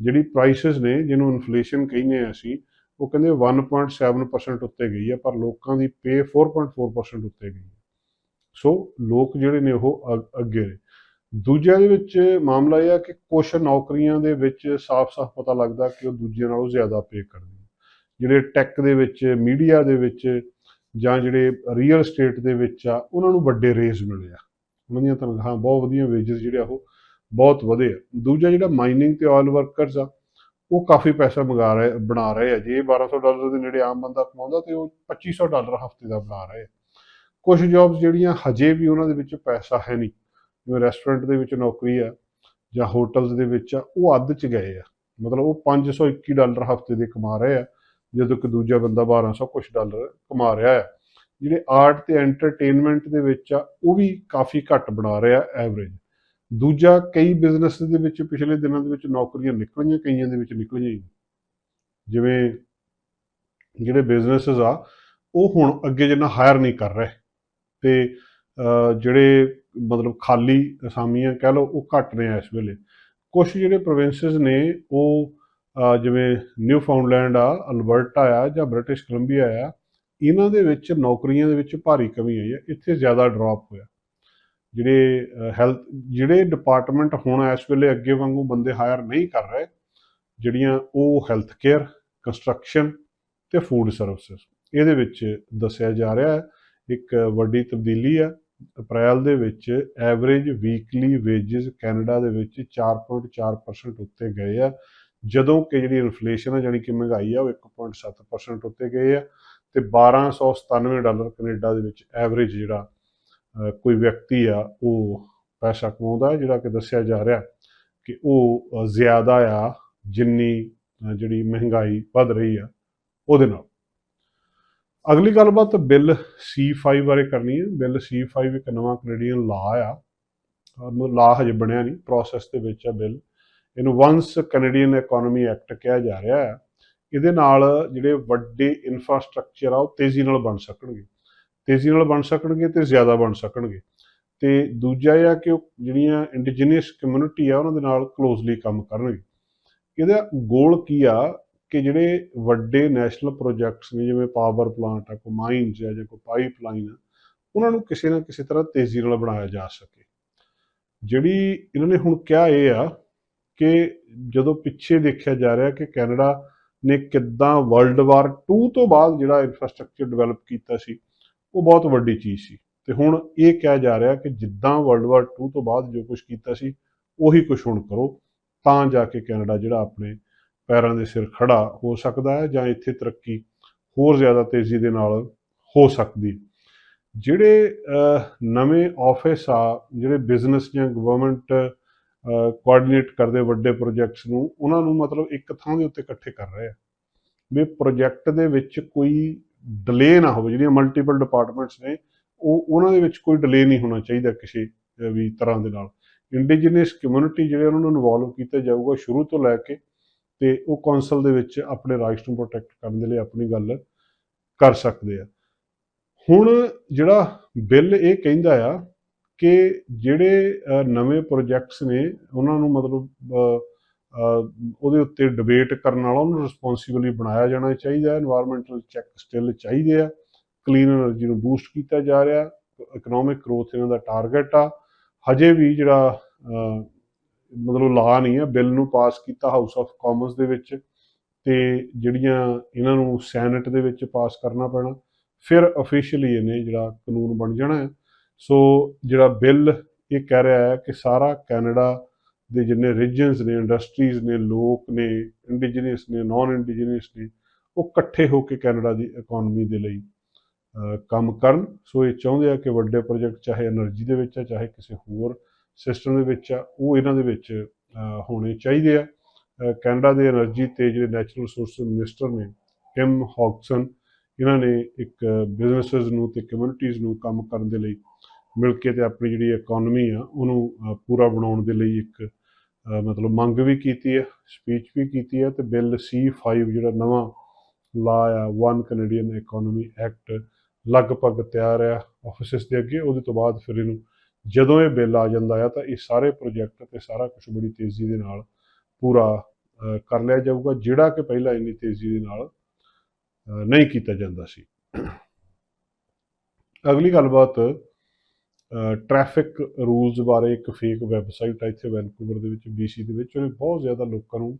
ਜਿਹੜੀ ਪ੍ਰਾਈਸਸ ਨੇ ਜਿਹਨੂੰ ਇਨਫਲੇਸ਼ਨ ਕਹਿੰਦੇ ਆ ਅਸੀਂ, ਉਹ ਕਹਿੰਦੇ 1.7% ਉੱਤੇ ਗਈ ਆ, ਪਰ ਲੋਕਾਂ ਦੀ ਪੇ 4.4% ਉੱਤੇ ਗਈ ਸੋ ਲੋਕ ਜਿਹੜੇ ਨੇ ਉਹ ਅ- ਅੱਗੇ ਨੇ। ਦੂਜਿਆਂ ਦੇ ਵਿੱਚ ਮਾਮਲਾ ਇਹ ਆ ਕਿ ਕੁਝ ਨੌਕਰੀਆਂ ਦੇ ਵਿੱਚ ਸਾਫ਼-ਸਾਫ਼ ਪਤਾ ਲੱਗਦਾ ਕਿ ਉਹ ਦੂਜਿਆਂ ਨਾਲੋਂ ਜ਼ਿਆਦਾ ਪੇ ਕਰਦੇ ਜਿਹੜੇ ਟੈਕ ਦੇ ਵਿੱਚ ਮੀਡੀਆ ਦੇ ਵਿੱਚ ਜਾਂ ਜਿਹੜੇ ਰੀਅਲ ਸਟੇਟ ਦੇ ਵਿੱਚ ਆ, ਉਹਨਾਂ ਨੂੰ ਵੱਡੇ ਰੇਜ਼ ਮਿਲੇ ਆ। ਉਹਨਾਂ ਦੀਆਂ ਤਨਖਾਹਾਂ ਬਹੁਤ ਵਧੀਆ ਵੇਜਸ ਜਿਹੜੇ ਆ ਉਹ ਬਹੁਤ ਵਧੇ ਆ। ਦੂਜਾ ਜਿਹੜਾ ਮਾਈਨਿੰਗ ਤੇ ਆਇਲ ਵਰਕਰਸ ਆ, ਉਹ ਕਾਫੀ ਪੈਸਾ ਮੰਗਾ ਰਹੇ, ਬਣਾ ਰਹੇ ਆ। ਜੇ 1200 ਡਾਲਰ ਦੇ ਨੇੜੇ ਆਮ ਬੰਦਾ ਕਮਾਉਂਦਾ ਤੇ ਉਹ 2500 ਡਾਲਰ ਹਫ਼ਤੇ ਦਾ ਬਣਾ ਰਹੇ ਆ। ਕੁਝ ਜੌਬਸ ਜਿਹੜੀਆਂ ਹਜੇ ਵੀ ਉਹਨਾਂ ਦੇ ਵਿੱਚ ਪੈਸਾ ਹੈ ਨਹੀਂ, ਜਿਵੇਂ ਰੈਸਟੋਰੈਂਟ ਦੇ ਵਿੱਚ ਨੌਕਰੀ ਆ ਜਾਂ ਹੋਟਲਸ ਦੇ ਵਿੱਚ ਆ, ਉਹ ਅੱਧ ਚ ਗਏ ਆ। ਮਤਲਬ ਉਹ 521 ਡਾਲਰ ਹਫ਼ਤੇ ਦੇ ਕਮਾ ਰਹੇ ਆ। ਜਦੋਂ ਕਿ ਦੂਜਾ ਬੰਦਾ 1200 ਕੁਝ ਡਾਲਰ ਕਮਾ ਰਿਹਾ ਆ ਜਿਹੜੇ ਆਰਟ ਤੇ ਐਂਟਰਟੇਨਮੈਂਟ ਦੇ ਵਿੱਚ ਆ ਉਹ ਵੀ ਕਾਫੀ ਘੱਟ ਬਣਾ ਰਿਹਾ ਐਵਰੇਜ ਦੂਜਾ ਕਈ ਬਿਜ਼ਨਸ ਦੇ ਵਿੱਚ ਪਿਛਲੇ ਦਿਨਾਂ ਦੇ ਵਿੱਚ ਨੌਕਰੀਆਂ ਨਿਕਲੀਆਂ ਕਈਆਂ ਦੇ ਵਿੱਚ ਨਿਕਲੀਆਂ ਜਿਵੇਂ ਜਿਹੜੇ ਬਿਜ਼ਨੈਸਸ ਆ ਉਹ ਹੁਣ ਅੱਗੇ ਜਿੰਨਾ ਹਾਇਰ ਨਹੀਂ ਕਰ ਰਹੇ ਤੇ ਅਹ, ਜਿਹੜੇ ਮਤਲਬ ਖਾਲੀ ਅਸਾਮੀਆਂ ਕਹਿ ਲਓ ਉਹ ਘੱਟ ਨੇ ਇਸ ਵੇਲੇ। ਕੁਝ ਜਿਹੜੇ ਪ੍ਰੋਵਿੰਸਸ ਨੇ ਉਹ ਜਿਵੇਂ ਨਿਊ ਫਾਊਂਡਲੈਂਡ ਆ, ਅਲਬਰਟਾ ਆ ਜਾਂ ਬ੍ਰਿਟਿਸ਼ ਕੋਲੰਬੀਆ ਆ, ਇਹਨਾਂ ਦੇ ਵਿੱਚ ਨੌਕਰੀਆਂ ਦੇ ਵਿੱਚ ਭਾਰੀ ਕਮੀ ਆਈ ਹੈ। ਇੱਥੇ ਜ਼ਿਆਦਾ ਡ੍ਰੌਪ ਹੋਇਆ। ਜਿਹੜੇ ਹੈਲਥ ਜਿਹੜੇ ਡਿਪਾਰਟਮੈਂਟ ਹੁਣ ਇਸ ਵੇਲੇ ਅੱਗੇ ਵਾਂਗੂ ਬੰਦੇ ਹਾਇਰ ਨਹੀਂ ਕਰ ਰਹੇ, ਜਿਹੜੀਆਂ ਉਹ ਹੈਲਥ ਕੇਅਰ ਕੰਸਟਰਕਸ਼ਨ ਤੇ ਫੂਡ ਸਰਵਿਸਿਜ਼ ਇਹਦੇ ਵਿੱਚ ਦੱਸਿਆ ਜਾ ਰਿਹਾ ਹੈ। ਇੱਕ ਵੱਡੀ ਤਬਦੀਲੀ ਆ ਅਪ੍ਰੈਲ ਦੇ ਵਿੱਚ ਐਵਰੇਜ ਵੀਕਲੀ ਵੇਜਸ ਕੈਨੇਡਾ ਦੇ ਵਿੱਚ 4.4% ਉੱਤੇ ਗਏ ਆ। ਜਦੋਂ ਕਿ ਜਿਹੜੀ ਇਨਫਲੇਸ਼ਨ ਹੈ ਜਾਨੀ ਕਿ ਮਹਿੰਗਾਈ ਆ, ਉਹ 1.7% ਉੱਤੇ ਗਏ ਆ ਤੇ 1297 ਡਾਲਰ ਕੈਨੇਡਾ ਦੇ ਵਿੱਚ ਐਵਰੇਜ ਜਿਹੜਾ ਕੋਈ ਵਿਅਕਤੀ ਆ, ਉਹ ਪੈਸਾ ਕਮਾਉਂਦਾ ਹੈ, ਜਿਹੜਾ ਕਿ ਦੱਸਿਆ ਜਾ ਰਿਹਾ ਕਿ ਉਹ ਜ਼ਿਆਦਾ ਆ, ਜਿੰਨੀ ਜਿਹੜੀ ਮਹਿੰਗਾਈ ਵੱਧ ਰਹੀ ਆ, ਉਹਦੇ ਨਾਲ। ਅਗਲੀ ਗੱਲਬਾਤ ਬਿੱਲ C5 ਬਾਰੇ ਕਰਨੀ ਹੈ। ਬਿੱਲ C5 ਇੱਕ ਨਵਾਂ ਕੈਨੇਡੀਅਨ ਲਾ ਆ। ਉਹਨੂੰ ਲਾ ਹਜੇ ਬਣਿਆ ਨਹੀਂ ਪ੍ਰੋਸੈਸ ਦੇ ਵਿੱਚ ਆ ਬਿੱਲ। ਇਹਨੂੰ ਵਨਸ ਕੈਨੇਡੀਅਨ ਇਕਨੋਮੀ ਐਕਟ ਕਿਹਾ ਜਾ ਰਿਹਾ ਹੈ, ਇਹਦੇ ਨਾਲ ਜਿਹੜੇ ਵੱਡੇ ਇਨਫਰਾਸਟ੍ਰਕਚਰ ਆ, ਉਹ ਤੇਜ਼ੀ ਨਾਲ ਬਣ ਸਕਣਗੇ। ਤੇਜ਼ੀ ਨਾਲ ਬਣ ਸਕਣਗੇ ਤੇ ਜ਼ਿਆਦਾ ਬਣ ਸਕਣਗੇ। ਤੇ ਦੂਜਾ ਇਹ ਆ ਕਿ ਉਹ ਜਿਹੜੀਆਂ ਇੰਡੀਜੀਨਸ ਕਮਿਊਨਿਟੀ ਆ, ਉਹਨਾਂ ਦੇ ਨਾਲ ਕਲੋਜ਼ਲੀ ਕੰਮ ਕਰਨਗੇ। ਇਹਦਾ ਗੋਲ ਕੀ ਆ ਕਿ ਜਿਹੜੇ ਵੱਡੇ ਨੈਸ਼ਨਲ ਪ੍ਰੋਜੈਕਟਸ ਨੇ, ਜਿਵੇਂ ਪਾਵਰ ਪਲਾਂਟ ਆ, ਕੋਈ ਮਾਈਨਸ ਆ, ਜਾਂ ਕੋਈ ਪਾਈਪਲਾਈਨ ਆ, ਉਹਨਾਂ ਨੂੰ ਕਿਸੇ ਨਾ ਕਿਸੇ ਤਰ੍ਹਾਂ ਤੇਜ਼ੀ ਨਾਲ ਬਣਾਇਆ ਜਾ ਸਕੇ। ਜਿਹੜੀ ਇਹਨਾਂ ਨੇ ਹੁਣ ਕਿਹਾ ਇਹ ਆ ਕਿ ਜਦੋਂ ਪਿੱਛੇ ਦੇਖਿਆ ਜਾ ਰਿਹਾ ਕਿ ਕੈਨੇਡਾ ਨੇ ਕਿੱਦਾਂ ਵਰਲਡ ਵਾਰ 2 ਤੋਂ ਬਾਅਦ ਜਿਹੜਾ ਇਨਫਰਾਸਟ੍ਰਕਚਰ ਡਿਵੈਲਪ ਕੀਤਾ ਸੀ, ਉਹ ਬਹੁਤ ਵੱਡੀ ਚੀਜ਼ ਸੀ। ਤੇ ਹੁਣ ਇਹ ਕਿਹਾ ਜਾ ਰਿਹਾ ਕਿ ਜਿੱਦਾਂ ਵਰਲਡ ਵਾਰ 2 ਤੋਂ ਬਾਅਦ ਜੋ ਕੁਝ ਕੀਤਾ ਸੀ, ਉਹੀ ਕੁਝ ਹੁਣ ਕਰੋ, ਤਾਂ ਜਾ ਕੇ ਕੈਨੇਡਾ ਜਿਹੜਾ ਆਪਣੇ ਪੈਰਾਂ ਦੇ ਸਿਰ ਖੜਾ ਹੋ ਸਕਦਾ ਹੈ ਜਾਂ ਇੱਥੇ ਤਰੱਕੀ ਹੋਰ ਜ਼ਿਆਦਾ ਤੇਜ਼ੀ ਦੇ ਨਾਲ ਹੋ ਸਕਦੀ ਜਿਹੜੇ ਨਵੇਂ ਆਫਿਸ ਆ, ਜਿਹੜੇ ਬਿਜ਼ਨਸ ਜਾਂ ਗਵਰਨਮੈਂਟ ਕੋਆਰਡੀਨੇਟ ਕਰਦੇ ਵੱਡੇ ਪ੍ਰੋਜੈਕਟਸ ਨੂੰ, ਉਹਨਾਂ ਨੂੰ ਮਤਲਬ ਇੱਕ ਥਾਂ ਦੇ ਉੱਤੇ ਇਕੱਠੇ ਕਰ ਰਹੇ ਆ। ਵੀ ਪ੍ਰੋਜੈਕਟ ਦੇ ਵਿੱਚ ਕੋਈ ਡਿਲੇ ਨਾ ਹੋਵੇ, ਜਿਹੜੀਆਂ ਮਲਟੀਪਲ ਡਿਪਾਰਟਮੈਂਟਸ ਨੇ, ਉਹ, ਉਹਨਾਂ ਦੇ ਵਿੱਚ ਕੋਈ ਡਿਲੇ ਨਹੀਂ ਹੋਣਾ ਚਾਹੀਦਾ ਕਿਸੇ ਵੀ ਤਰ੍ਹਾਂ ਦੇ ਨਾਲ। ਇੰਡੀਜੀਨਸ ਕਮਿਊਨਿਟੀ ਜਿਹੜੇ ਉਹਨਾਂ ਨੂੰ ਇਨਵੋਲਵ ਕੀਤਾ ਜਾਊਗਾ ਸ਼ੁਰੂ ਤੋਂ ਲੈ ਕੇ ਤੇ ਉਹ ਕੌਂਸਲ ਦੇ ਵਿੱਚ ਆਪਣੇ ਰਾਈਟਸ ਨੂੰ ਪ੍ਰੋਟੈਕਟ ਕਰਨ ਦੇ ਲਈ ਆਪਣੀ ਗੱਲ ਕਰ ਸਕਦੇ ਆ। ਹੁਣ ਜਿਹੜਾ ਬਿੱਲ ਇਹ ਕਹਿੰਦਾ ਆ ਕਿ ਜਿਹੜੇ ਨਵੇਂ ਪ੍ਰੋਜੈਕਟਸ ਨੇ, ਉਹਨਾਂ ਨੂੰ ਮਤਲਬ ਉਹਦੇ ਉੱਤੇ ਡਿਬੇਟ ਕਰਨ ਵਾਲਾ, ਉਹਨੂੰ ਰਿਸਪੌਂਸਿਬਲੀ ਬਣਾਇਆ ਜਾਣਾ ਚਾਹੀਦਾ ਹੈ। এনवायरमेंटਲ ਚੈੱਕ ਸਟਿਲ ਚਾਹੀਦੇ ਆ। ਕਲੀਨ એનર્ਜੀ ਨੂੰ ਬੂਸਟ ਕੀਤਾ ਜਾ ਰਿਹਾ ਇਕਨੋਮਿਕ ਗਰੋਥ ਇਹਨਾਂ ਦਾ ਟਾਰਗੇਟ ਆ। ਹਜੇ ਵੀ ਜਿਹੜਾ ਮਤਲਬ ਲਾ ਨਹੀਂ ਆ ਬਿੱਲ ਨੂੰ ਪਾਸ ਕੀਤਾ ਹਾਊਸ ਆਫ ਕਾਮਨਸ ਦੇ ਵਿੱਚ ਤੇ ਜਿਹੜੀਆਂ ਇਹਨਾਂ ਨੂੰ ਸੈਨੇਟ ਦੇ ਵਿੱਚ ਪਾਸ ਕਰਨਾ ਪੈਣਾ। ਫਿਰ ਅਫੀਸ਼ੀਅਲੀ ਇਹਨੇ ਜਿਹੜਾ ਕਾਨੂੰਨ ਬਣ ਜਾਣਾ ਹੈ। ਸੋ ਜਿਹੜਾ ਬਿੱਲ ਇਹ ਕਹਿ ਰਿਹਾ ਹੈ ਕਿ ਸਾਰਾ ਕੈਨੇਡਾ ਦੇ ਜਿੰਨੇ ਰੀਜਨਸ ਨੇ ਇੰਡਸਟਰੀਜ਼ ਨੇ, ਲੋਕ ਨੇ ਇੰਡੀਜੀਨਸ ਨੇ ਨਾਨ ਇੰਡੀਜੀਨਸ ਨੇ, ਉਹ ਇਕੱਠੇ ਹੋ ਕੇ ਕੈਨੇਡਾ ਦੀ ਇਕਨੋਮੀ ਦੇ ਲਈ ਕੰਮ ਕਰਨ। ਸੋ ਇਹ ਚਾਹੁੰਦੇ ਆ ਕਿ ਵੱਡੇ ਪ੍ਰੋਜੈਕਟ ਚਾਹੇ એનર્ਜੀ ਦੇ ਵਿੱਚ ਆ, ਚਾਹੇ ਕਿਸੇ ਹੋਰ ਸਿਸਟਮ ਦੇ ਵਿੱਚ ਆ, ਉਹ ਇਹਨਾਂ ਦੇ ਵਿੱਚ ਹੋਣੇ ਚਾਹੀਦੇ ਆ। ਕੈਨੇਡਾ ਦੇ એનર્ਜੀ ਤੇ ਜਿਹੜੇ ਨੈਚੁਰਲ ਰਿਸੋਰਸ ਮਿਨਿਸਟਰ ਨੇ ਟਿਮ ਹੌਕਸਨ ਇਹਨਾਂ ਨੇ ਇੱਕ ਬਿਜ਼ਨੈਸਸ ਨੂੰ ਤੇ ਕਮਿਊਨਿਟੀਜ਼ ਨੂੰ ਕੰਮ ਕਰਨ ਦੇ ਲਈ ਮਿਲ ਕੇ ਤੇ ਆਪਣੀ ਜਿਹੜੀ ਇਕਨੋਮੀ ਆ, ਉਹਨੂੰ ਪੂਰਾ ਬਣਾਉਣ ਦੇ ਲਈ ਇੱਕ ਮਤਲਬ ਮੰਗ ਵੀ ਕੀਤੀ ਹੈ ਸਪੀਚ ਵੀ ਕੀਤੀ ਹੈ ਤੇ ਬਿੱਲ C5 ਜਿਹੜਾ ਨਵਾਂ ਲਾ ਆ ਵਨ ਕੈਨੇਡੀਅਨ ਇਕਨੋਮੀ ਐਕਟ ਲਗਭਗ ਤਿਆਰ ਆ ਆਫਿਸਿਸ ਦੇ ਅੱਗੇ। ਉਹਦੇ ਤੋਂ ਬਾਅਦ ਫਿਰ ਇਹਨੂੰ ਜਦੋਂ ਇਹ ਬਿੱਲ ਆ ਜਾਂਦਾ ਆ, ਤਾਂ ਇਹ ਸਾਰੇ ਪ੍ਰੋਜੈਕਟ ਤੇ ਸਾਰਾ ਕੁਝ ਬੜੀ ਤੇਜ਼ੀ ਦੇ ਨਾਲ ਪੂਰਾ ਕਰ ਲਿਆ ਜਾਊਗਾ। ਜਿਹੜਾ ਕਿ ਪਹਿਲਾਂ ਇੰਨੀ ਤੇਜ਼ੀ ਦੇ ਨਾਲ ਨਹੀਂ ਕੀਤਾ ਜਾਂਦਾ ਸੀ। ਅਗਲੀ ਗੱਲਬਾਤ ਟ੍ਰੈਫਿਕ ਰੂਲਸ ਬਾਰੇ ਇੱਕ ਫੇਕ ਵੈਬਸਾਈਟ ਆ ਇੱਥੇ ਵੈਨਕੂਵਰ ਦੇ ਵਿੱਚ BC ਦੇ ਵਿੱਚ, ਉਹਨੇ ਬਹੁਤ ਜ਼ਿਆਦਾ ਲੋਕਾਂ ਨੂੰ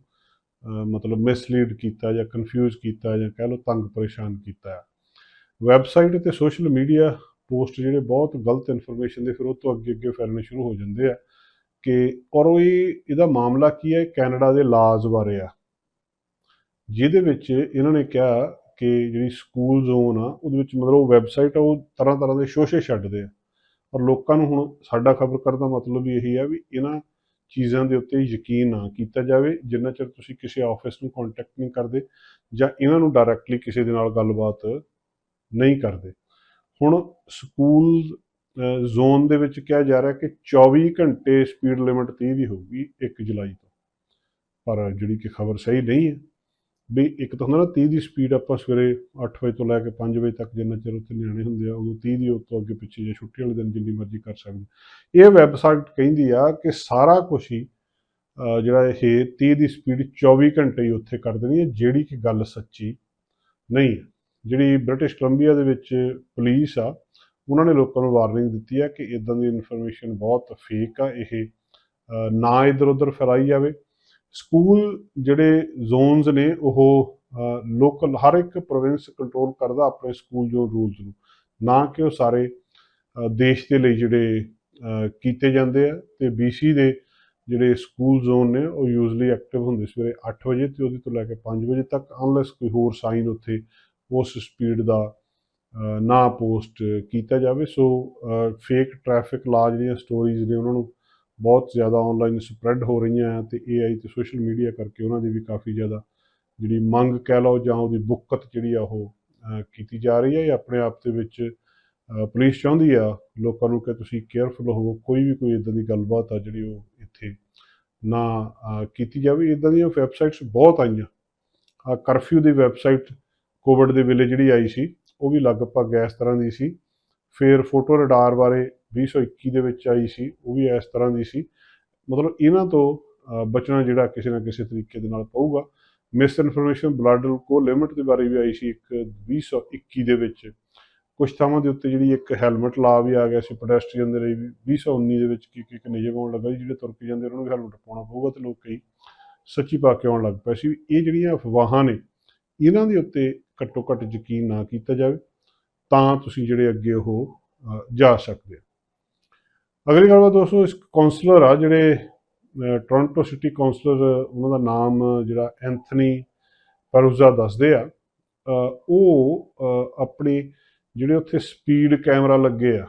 ਮਤਲਬ ਮਿਸਲੀਡ ਕੀਤਾ ਜਾਂ ਕਨਫਿਊਜ਼ ਕੀਤਾ ਜਾਂ ਕਹਿ ਲਓ ਤੰਗ ਪਰੇਸ਼ਾਨ ਕੀਤਾ। ਹੈ ਵੈਬਸਾਈਟ ਤੇ ਸੋਸ਼ਲ ਮੀਡੀਆ ਪੋਸਟ ਜਿਹੜੇ ਬਹੁਤ ਗਲਤ ਇਨਫੋਰਮੇਸ਼ਨ ਦੇ ਫਿਰ ਉਹ ਤੋਂ ਅੱਗੇ ਅੱਗੇ ਫੈਲਣੇ ਸ਼ੁਰੂ ਹੋ ਜਾਂਦੇ ਆ ਕਿ, ਔਰ ਉਹ ਇਹਦਾ ਮਾਮਲਾ ਕੀ ਹੈ? ਕੈਨੇਡਾ ਦੇ ਲਾਜ਼ ਬਾਰੇ ਆ। ਜਿਹਦੇ ਵਿੱਚ ਇਹਨਾਂ ਨੇ ਕਿਹਾ ਕਿ ਜਿਹੜੀ ਸਕੂਲ ਜ਼ੋਨ ਆ, ਉਹਦੇ ਵਿੱਚ ਮਤਲਬ ਉਹ ਵੈਬਸਾਈਟ ਆ, ਉਹ ਤਰ੍ਹਾਂ ਤਰ੍ਹਾਂ ਦੇ ਸ਼ੋਸ਼ੇ ਛੱਡਦੇ ਆ। ਔਰ ਲੋਕਾਂ ਨੂੰ ਹੁਣ ਸਾਡਾ ਖਬਰ ਕਰਨ ਦਾ ਮਤਲਬ ਇਹੀ ਆ ਵੀ ਇਹਨਾਂ ਚੀਜ਼ਾਂ ਦੇ ਉੱਤੇ ਯਕੀਨ ਨਾ ਕੀਤਾ ਜਾਵੇ, ਜਿੰਨਾ ਚਿਰ ਤੁਸੀਂ ਕਿਸੇ ਆਫਿਸ ਨੂੰ ਕੰਟੈਕਟ ਨਹੀਂ ਕਰਦੇ ਜਾਂ ਇਹਨਾਂ ਨੂੰ ਡਾਇਰੈਕਟਲੀ ਕਿਸੇ ਦੇ ਨਾਲ ਗੱਲਬਾਤ ਨਹੀਂ ਕਰਦੇ। ਹੁਣ ਸਕੂਲ ਜ਼ੋਨ ਦੇ ਵਿੱਚ ਕਿਹਾ ਜਾ ਰਿਹਾ ਕਿ 24 ਘੰਟੇ ਸਪੀਡ ਲਿਮਿਟ 30 ਦੀ ਹੋਊਗੀ 1 ਜੁਲਾਈ ਤੋਂ। ਪਰ ਜਿਹੜੀ ਕਿ ਖਬਰ ਸਹੀ ਨਹੀਂ ਹੈ ਵੀ ਇੱਕ ਤਾਂ ਹੁੰਦਾ ਨਾ 30 ਦੀ ਸਪੀਡ ਆਪਾਂ ਸਵੇਰੇ 8 ਵਜੇ ਤੋਂ ਲੈ ਕੇ 5 ਵਜੇ ਤੱਕ ਜਿੰਨਾ ਚਿਰ ਉੱਥੇ ਨਿਆਣੇ ਹੁੰਦੇ ਆ, ਉਦੋਂ 30 ਦੀ ਉਸ ਅੱਗੇ ਪਿੱਛੇ ਜਾਂ ਛੁੱਟੀ ਵਾਲੇ ਦਿਨ ਜਿੰਨੀ ਮਰਜ਼ੀ ਕਰ ਸਕਦੇ ਇਹ ਵੈਬਸਾਈਟ ਕਹਿੰਦੀ ਆ ਕਿ ਸਾਰਾ ਕੁਝ ਹੀ ਜਿਹੜਾ ਇਹ 30 ਦੀ ਸਪੀਡ 24 ਘੰਟੇ ਹੀ ਉੱਥੇ ਕਰ ਦੇਣੀ ਹੈ ਜਿਹੜੀ ਕਿ ਗੱਲ ਸੱਚੀ ਨਹੀਂ ਹੈ ਜਿਹੜੀ ਬ੍ਰਿਟਿਸ਼ ਕੋਲੰਬੀਆ ਦੇ ਵਿੱਚ ਪੁਲਿਸ ਆ, ਉਹਨਾਂ ਨੇ ਲੋਕਾਂ ਨੂੰ ਵਾਰਨਿੰਗ ਦਿੱਤੀ ਹੈ ਕਿ ਇਦਾਂ ਦੀ ਇਨਫੋਰਮੇਸ਼ਨ ਬਹੁਤ ਫੇਕ ਆ, ਇਹ ਨਾ ਇਧਰ ਉਧਰ ਫੈਲਾਈ ਜਾਵੇ। ਸਕੂਲ ਜਿਹੜੇ ਜ਼ੋਨਸ ਨੇ, ਉਹ ਲੋਕਲ ਹਰ ਇੱਕ ਪ੍ਰੋਵਿੰਸ ਕੰਟਰੋਲ ਕਰਦਾ ਆਪਣੇ ਸਕੂਲ ਜੋ ਰੂਲਸ ਨੂੰ। ਨਾ ਕਿ ਉਹ ਸਾਰੇ ਦੇਸ਼ ਦੇ ਲਈ ਜਿਹੜੇ ਕੀਤੇ ਜਾਂਦੇ ਆ ਤੇ BC ਦੇ ਜਿਹੜੇ ਸਕੂਲ ਜ਼ੋਨ ਨੇ, ਉਹ ਯੂਜ਼ਲੀ ਐਕਟਿਵ ਹੁੰਦੇ ਸਵੇਰੇ 8 ਵਜੇ ਤੇ ਉਹਦੇ ਤੋਂ ਲੈ ਕੇ 5 ਵਜੇ ਤੱਕ ਅਨਲੈਸ ਕੋਈ ਹੋਰ ਸਾਈਨ ਉੱਥੇ ਉਸ ਸਪੀਡ ਦਾ ਨਾ ਪੋਸਟ ਕੀਤਾ ਜਾਵੇ। ਸੋ ਫੇਕ ਟ੍ਰੈਫਿਕ ਲਾ ਜਿਹੜੀਆਂ ਸਟੋਰੀਜ਼ ਨੇ, ਉਹਨਾਂ ਨੂੰ ਬਹੁਤ ਜ਼ਿਆਦਾ ਆਨਲਾਈਨ ਸਪਰੈਡ ਹੋ ਰਹੀਆਂ ਆ ਤੇ AI ਤੇ ਸੋਸ਼ਲ ਮੀਡੀਆ ਕਰਕੇ ਉਹਨਾਂ ਦੀ ਵੀ ਕਾਫੀ ਜ਼ਿਆਦਾ ਜਿਹੜੀ ਮੰਗ ਕਹਿ ਲਓ ਜਾਂ ਉਹਦੀ ਬੁੱਕਤ ਜਿਹੜੀ ਆ ਉਹ ਕੀਤੀ ਜਾ ਰਹੀ ਹੈ ਇਹ ਆਪਣੇ ਆਪ ਦੇ ਵਿੱਚ ਪੁਲਿਸ ਚਾਹੁੰਦੀ ਆ ਲੋਕਾਂ ਨੂੰ ਕਿ ਤੁਸੀਂ ਕੇਅਰਫੁਲ ਹੋਵੋ, ਕੋਈ ਵੀ ਕੋਈ ਇਦਾਂ ਦੀ ਗੱਲਬਾਤ ਆ ਜਿਹੜੀ ਉਹ ਇੱਥੇ ਨਾ ਕੀਤੀ ਜਾਵੇ। ਇਦਾਂ ਦੀਆਂ ਵੈਬਸਾਈਟਸ ਬਹੁਤ ਆਈਆਂ। ਆ ਕਰਫਿਊ ਦੀ ਵੈਬਸਾਈਟ ਕੋਵਿਡ ਦੇ ਵੇਲੇ ਜਿਹੜੀ ਆਈ ਸੀ, ਉਹ ਵੀ ਲਗਭਗ ਇਸ ਤਰ੍ਹਾਂ ਦੀ ਸੀ। ਫਿਰ ਫੋਟੋ ਰਡਾਰ ਬਾਰੇ 2021 ਦੇ ਵਿੱਚ ਆਈ ਸੀ, ਉਹ ਵੀ ਇਸ ਤਰ੍ਹਾਂ ਦੀ ਸੀ। ਮਤਲਬ ਇਹਨਾਂ ਤੋਂ ਬਚਣਾ ਜਿਹੜਾ ਕਿਸੇ ਨਾ ਕਿਸੇ ਤਰੀਕੇ ਦੇ ਨਾਲ ਪਊਗਾ। ਮਿਸ ਇਨਫੋਰਮੇਸ਼ਨ ਬਲੱਡ ਕੋ ਲਿਮਿਟ ਦੇ ਬਾਰੇ ਵੀ ਆਈ ਸੀ ਇੱਕ 2021 ਦੇ ਵਿੱਚ। ਕੁਝ ਥਾਵਾਂ ਦੇ ਉੱਤੇ ਜਿਹੜੀ ਇੱਕ ਹੈਲਮਟ ਲਾ ਵੀ ਆ ਗਿਆ ਸੀ ਪੈਡੈਸਟਰੀਅਨ ਦੇ ਲਈ ਵੀ 2019 ਦੇ ਵਿੱਚ ਕੀ ਕੀ ਇੱਕ ਨਿਯਮ ਆਉਣ ਲੱਗਾ ਸੀ, ਜਿਹੜੇ ਤੁਰ ਕੇ ਜਾਂਦੇ ਉਹਨਾਂ ਨੂੰ ਵੀ ਹੈਲਮਟ ਪਾਉਣਾ ਪਊਗਾ ਤੇ ਲੋਕ ਕਈ ਸੱਚੀ ਪਾ ਕੇ ਆਉਣ ਲੱਗ ਪਏ ਸੀ। ਇਹ ਜਿਹੜੀਆਂ ਅਫਵਾਹਾਂ ਨੇ, ਇਹਨਾਂ ਦੇ ਉੱਤੇ ਘੱਟੋ ਘੱਟ ਯਕੀਨ ਨਾ ਕੀਤਾ ਜਾਵੇ, ਤਾਂ ਤੁਸੀਂ ਜਿਹੜੇ ਅੱਗੇ ਉਹ ਜਾ ਸਕਦੇ ਹੋ। ਅਗਲੀ ਗੱਲਬਾਤ ਵਾ ਦੋਸਤੋ, ਇਸ ਕਾਉਂਸਲਰ ਆ ਜਿਹੜੇ ਟੋਰਾਂਟੋ ਸਿਟੀ ਕਾਉਂਸਲਰ ਉਹਨਾਂ ਦਾ ਨਾਮ ਜਿਹੜਾ ਐਂਥਨੀ ਪਰੂਜ਼ਾ ਦੱਸਦੇ ਆ। ਉਹ ਆਪਣੇ ਜਿਹੜੇ ਉੱਥੇ ਸਪੀਡ ਕੈਮਰਾ ਲੱਗੇ ਆ,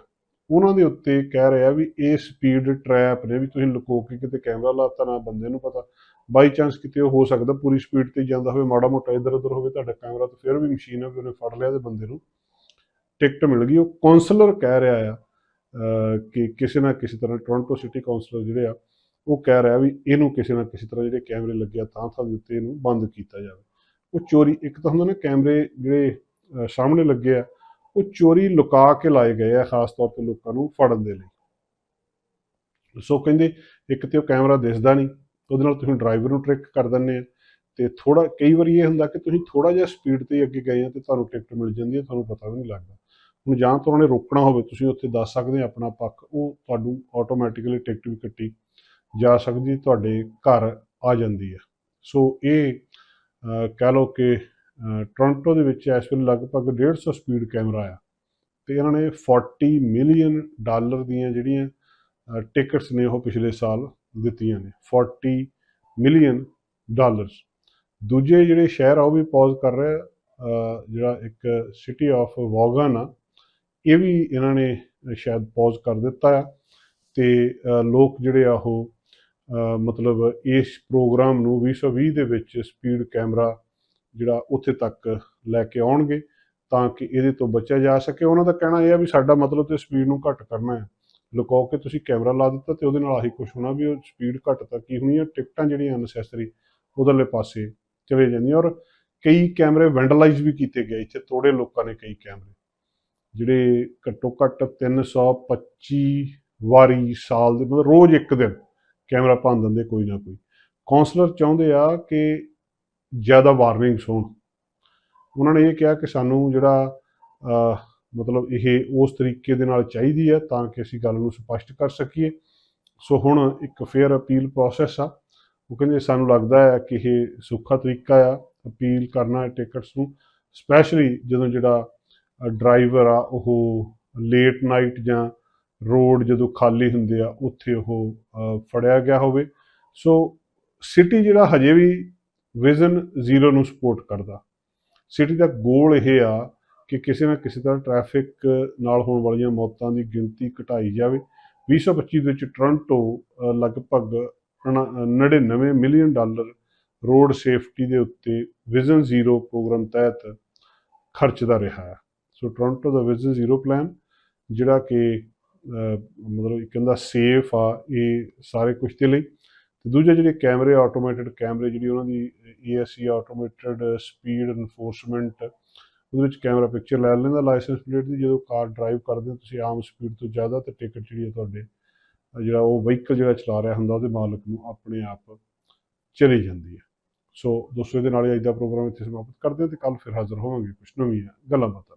ਉਹਨਾਂ ਦੇ ਉੱਤੇ ਕਹਿ ਰਿਹਾ ਵੀ ਇਹ ਸਪੀਡ ਟਰੈਪ ਨੇ, ਵੀ ਤੁਸੀਂ ਲੁਕੋ ਕੇ ਕਿਤੇ ਕੈਮਰਾ ਲਾਤਾ ਨਾ ਬੰਦੇ ਨੂੰ ਪਤਾ। ਬਾਈ ਚਾਂਸ ਕਿਤੇ ਉਹ ਹੋ ਸਕਦਾ, ਪੂਰੀ ਸਪੀਡ ਤੇ ਜਾਂਦਾ ਹੋਵੇ, ਮਾੜਾ ਮੋਟਾ ਇੱਧਰ ਉੱਧਰ ਹੋਵੇ, ਤੁਹਾਡਾ ਕੈਮਰਾ ਤਾਂ ਫਿਰ ਵੀ ਮਸ਼ੀਨ ਆ ਵੀ ਉਹਨੇ ਫੜ ਲਿਆ ਤੇ ਬੰਦੇ ਨੂੰ ਟਿਕਟ ਮਿਲ ਗਈ। ਉਹ ਕਾਉਂਸਲਰ ਕਹਿ ਰਿਹਾ ਆ ਕਿ ਕਿਸੇ ਨਾ ਕਿਸੇ ਤਰ੍ਹਾਂ ਟੋਰਾਂਟੋ ਸਿਟੀ ਕਾਉਂਸਲਰ ਜਿਹੜੇ ਆ, ਉਹ ਕਹਿ ਰਿਹਾ ਵੀ ਇਹਨੂੰ ਕਿਸੇ ਨਾ ਕਿਸੇ ਤਰ੍ਹਾਂ ਜਿਹੜੇ ਕੈਮਰੇ ਲੱਗੇ ਆ ਥਾਂ ਥਾਂ ਦੇ ਉੱਤੇ ਇਹਨੂੰ ਬੰਦ ਕੀਤਾ ਜਾਵੇ। ਉਹ ਚੋਰੀ, ਇੱਕ ਤਾਂ ਹੁੰਦਾ ਨਾ ਕੈਮਰੇ ਜਿਹੜੇ ਸਾਹਮਣੇ ਲੱਗੇ ਆ, ਉਹ ਚੋਰੀ ਲੁਕਾ ਕੇ ਲਾਏ ਗਏ ਆ ਖਾਸ ਤੌਰ ਤੇ ਲੋਕਾਂ ਨੂੰ ਫੜਨ ਦੇ ਲਈ। ਸੋ ਕਹਿੰਦੇ ਇੱਕ ਤੇ ਉਹ ਕੈਮਰਾ ਦਿਸਦਾ ਨਹੀਂ, ਉਹਦੇ ਨਾਲ ਤੁਸੀਂ ਡਰਾਈਵਰ ਨੂੰ ਟ੍ਰਿਕ ਕਰ ਦਿੰਦੇ ਆ, ਤੇ ਥੋੜਾ ਕਈ ਵਾਰੀ ਇਹ ਹੁੰਦਾ ਕਿ ਤੁਸੀਂ ਥੋੜਾ ਜਿਹਾ ਸਪੀਡ ਤੇ ਅੱਗੇ ਗਏ ਆ ਤੇ ਤੁਹਾਨੂੰ ਟਿਕਟ ਮਿਲ ਜਾਂਦੀ ਹੈ ਤੁਹਾਨੂੰ ਪਤਾ ਵੀ ਨਹੀਂ ਲੱਗਦਾ। ਹੁਣ ਜਾਂ ਤਾਂ ਉਹਨਾਂ ਨੇ ਰੋਕਣਾ ਹੋਵੇ, ਤੁਸੀਂ ਉੱਥੇ ਦੱਸ ਸਕਦੇ ਆਪਣਾ ਪੱਖ, ਉਹ ਤੁਹਾਨੂੰ ਆਟੋਮੈਟਿਕਲੀ ਟਿਕਟ ਵੀ ਕੱਟੀ ਜਾ ਸਕਦੀ, ਤੁਹਾਡੇ ਘਰ ਆ ਜਾਂਦੀ ਹੈ। ਸੋ ਇਹ ਕਹਿ ਲਓ ਕਿ ਟੋਰਾਂਟੋ ਦੇ ਵਿੱਚ ਇਸ ਵੇਲੇ ਲਗਭਗ 150 ਸਪੀਡ ਕੈਮਰਾ ਆ ਤੇ ਇਹਨਾਂ ਨੇ 40 ਮਿਲੀਅਨ ਡਾਲਰ ਦੀਆਂ ਜਿਹੜੀਆਂ ਟਿਕਟਸ ਨੇ ਉਹ ਪਿਛਲੇ ਸਾਲ ਦਿੱਤੀਆਂ ਨੇ 40 ਮਿਲੀਅਨ ਡਾਲਰਸ ਦੂਜੇ ਜਿਹੜੇ ਸ਼ਹਿਰ ਆ, ਉਹ ਵੀ ਪੌਜ਼ ਕਰ ਰਿਹਾ ਜਿਹੜਾ ਇੱਕ ਸਿਟੀ ਆਫ ਵੋਗਨ ਆ ਇਹ ਵੀ ਇਹਨਾਂ ਨੇ ਸ਼ਾਇਦ ਪੌਜ਼ ਕਰ ਦਿੱਤਾ ਆ ਤੇ ਲੋਕ ਜਿਹੜੇ ਆ ਉਹ ਮਤਲਬ ਇਸ ਪ੍ਰੋਗਰਾਮ ਨੂੰ 2020 ਦੇ ਵਿੱਚ ਸਪੀਡ ਕੈਮਰਾ ਜਿਹੜਾ ਉੱਥੇ ਤੱਕ ਲੈ ਕੇ ਆਉਣਗੇ ਤਾਂ ਕਿ ਇਹਦੇ ਤੋਂ ਬਚਿਆ ਜਾ ਸਕੇ। ਉਹਨਾਂ ਦਾ ਕਹਿਣਾ ਇਹ ਆ ਵੀ ਸਾਡਾ ਮਤਲਬ ਤੇ ਸਪੀਡ ਨੂੰ ਘੱਟ ਕਰਨਾ ਹੈ। ਲੁਕਾਓ ਕੇ ਤੁਸੀਂ ਕੈਮਰਾ ਲਾ ਦਿੱਤਾ ਤੇ ਉਹਦੇ ਨਾਲ ਆਹੀ ਕੁਝ ਹੋਣਾ ਵੀ ਉਹ ਸਪੀਡ ਘੱਟ ਤਾਂ ਕੀ ਹੋਣੀ ਹੈ ਟਿਕਟਾਂ ਜਿਹੜੀਆਂ ਅਨਸੈਸਰੀ ਉਧਰਲੇ ਪਾਸੇ ਚਲੇ ਜਾਂਦੀਆਂ ਔਰ ਕਈ ਕੈਮਰੇ ਵੈਂਡਲਾਈਜ਼ ਵੀ ਕੀਤੇ ਗਏ। ਇੱਥੇ ਤੋੜੇ ਲੋਕਾਂ ਨੇ ਕਈ ਕੈਮਰੇ। ਜਿਹੜੇ ਘੱਟੋ ਘੱਟ 325 ਵਾਰੀ ਸਾਲ ਦੇ, ਮਤਲਬ ਰੋਜ਼ ਇੱਕ ਦਿਨ ਕੈਮਰਾ ਭੰਨ ਦਿੰਦੇ ਕੋਈ ਨਾ ਕੋਈ। ਕਾਉਂਸਲਰ ਚਾਹੁੰਦੇ ਆ ਕਿ ਜ਼ਿਆਦਾ ਵਾਰਨਿੰਗਸ ਹੋਣ। ਉਹਨਾਂ ਨੇ ਇਹ ਕਿਹਾ ਕਿ ਸਾਨੂੰ ਜਿਹੜਾ ਮਤਲਬ ਇਹ ਉਸ ਤਰੀਕੇ ਦੇ ਨਾਲ ਚਾਹੀਦੀ ਹੈ ਤਾਂ ਕਿ ਅਸੀਂ ਗੱਲ ਨੂੰ ਸਪਸ਼ਟ ਕਰ ਸਕੀਏ। ਸੋ ਹੁਣ ਇੱਕ ਫੇਅਰ ਅਪੀਲ ਪ੍ਰੋਸੈਸ ਆ। ਉਹ ਕਹਿੰਦੇ ਸਾਨੂੰ ਲੱਗਦਾ ਹੈ ਕਿ ਇਹ ਸੌਖਾ ਤਰੀਕਾ ਆ ਅਪੀਲ ਕਰਨਾ ਟਿਕਟਸ ਨੂੰ, ਸਪੈਸ਼ਲੀ ਜਦੋਂ ਜਿਹੜਾ ਡਰਾਈਵਰ ਆ, ਉਹ ਲੇਟ ਨਾਈਟ ਜਾਂ ਰੋਡ ਜਦੋਂ ਖਾਲੀ ਹੁੰਦੇ ਆ, ਉੱਥੇ ਉਹ ਫੜਿਆ ਗਿਆ ਹੋਵੇ। ਸੋ ਸਿਟੀ ਜਿਹੜਾ ਹਜੇ ਵੀ ਵਿਜ਼ਨ ਜ਼ੀਰੋ ਨੂੰ ਸਪੋਰਟ ਕਰਦਾ। ਸਿਟੀ ਦਾ ਗੋਲ ਇਹ ਆ ਕਿ ਕਿਸੇ ਨਾ ਕਿਸੇ ਤਰ੍ਹਾਂ ਟ੍ਰੈਫਿਕ ਨਾਲ ਹੋਣ ਵਾਲੀਆਂ ਮੌਤਾਂ ਦੀ ਗਿਣਤੀ ਘਟਾਈ ਜਾਵੇ। 2025 ਦੇ ਵਿੱਚ ਟੋਰਾਂਟੋ ਲਗਭਗ ਉਣਾ- 99 ਮਿਲੀਅਨ ਡਾਲਰ ਰੋਡ ਸੇਫਟੀ ਦੇ ਉੱਤੇ ਵਿਜ਼ਨ ਜ਼ੀਰੋ ਪ੍ਰੋਗਰਾਮ ਤਹਿਤ ਖਰਚਦਾ ਰਿਹਾ ਹੈ। ਸੋ ਟੋਰਾਂਟੋ ਦਾ ਵਿਜ਼ਨ ਜ਼ੀਰੋ ਪਲਾਨ ਜਿਹੜਾ ਕਿ ਮਤਲਬ ਇੱਕ ਕਹਿੰਦਾ ਸੇਫ ਆ, ਇਹ ਸਾਰੇ ਕੁਝ ਦੇ ਲਈ। ਤੇ ਦੂਜੇ ਜਿਹੜੇ ਕੈਮਰੇ ਆਟੋਮੇਟਿਡ ਕੈਮਰੇ, ਜਿਹੜੀ ਉਹਨਾਂ ਦੀ ਏਐਸਸੀ ਆਟੋਮੇਟਿਡ ਸਪੀਡ ਇਨਫੋਰਸਮੈਂਟ ਉਹਦੇ ਵਿੱਚ ਕੈਮਰਾ ਪਿਕਚਰ ਲੈ ਲੈਂਦਾ। ਲਾਇਸੈਂਸ ਪਲੇਟ ਦੀ ਜਦੋਂ ਕਾਰ ਡਰਾਈਵ ਕਰਦੇ ਹੋ, ਤੁਸੀਂ ਆਮ ਸਪੀਡ ਤੋਂ ਜ਼ਿਆਦਾ ਤੇ ਟਿਕਟ ਜਿਹੜੀ ਹੈ ਤੁਹਾਡੇ, ਜਿਹੜਾ ਉਹ ਵਹੀਕਲ ਜਿਹੜਾ ਚਲਾ ਰਿਹਾ ਹੁੰਦਾ, ਉਹਦੇ ਮਾਲਕ ਨੂੰ ਆਪਣੇ ਆਪ ਚਲੀ ਜਾਂਦੀ ਹੈ ਸੋ ਦੋਸਤੋ, ਇਹਦੇ ਨਾਲ ਹੀ ਅੱਜ ਦਾ ਪ੍ਰੋਗਰਾਮ ਇੱਥੇ ਸਮਾਪਤ ਕਰਦੇ ਹਾਂ ਤੇ ਕੱਲ ਫਿਰ ਹਾਜ਼ਰ ਹੋਵਾਂਗੇ ਕੁਝ ਨਵੀਆਂ ਗੱਲਾਂ ਬਾਤਾਂ